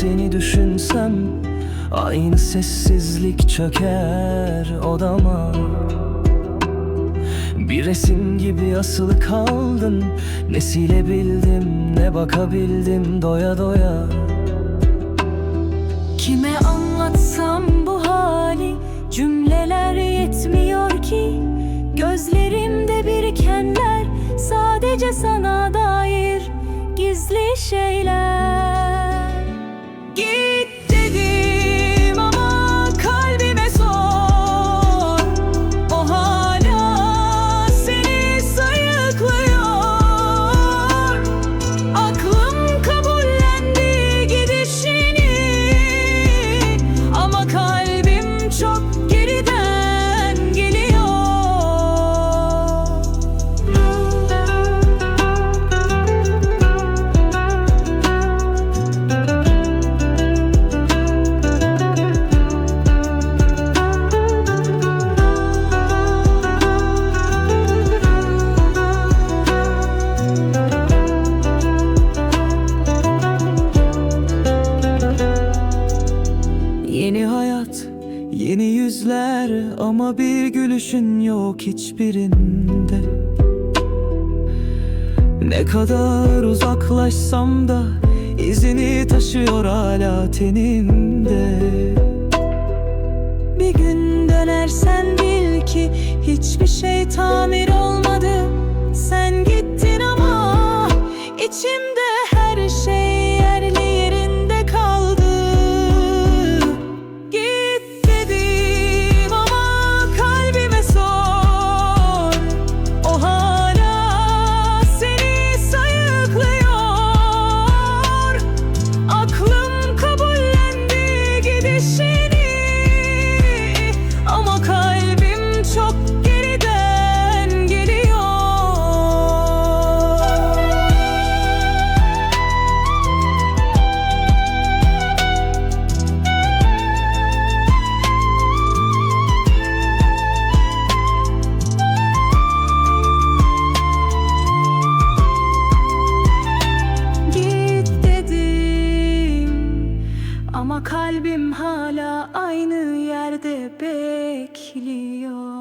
seni düşünsem Aynı sessizlik çöker odama. Bir resim gibi asılı kaldın Ne silebildim ne bakabildim doya doya. Kime anlatsam bu hali Cümleler yetmiyor ki. Gözlerimde birikenler Sadece sana dair Gizli şeyler Yeni hayat, yeni yüzler ama bir gülüşün yok hiçbirinde. Ne kadar uzaklaşsam da izini taşıyor hala tenimde ama kalbim hala aynı yerde bekliyor.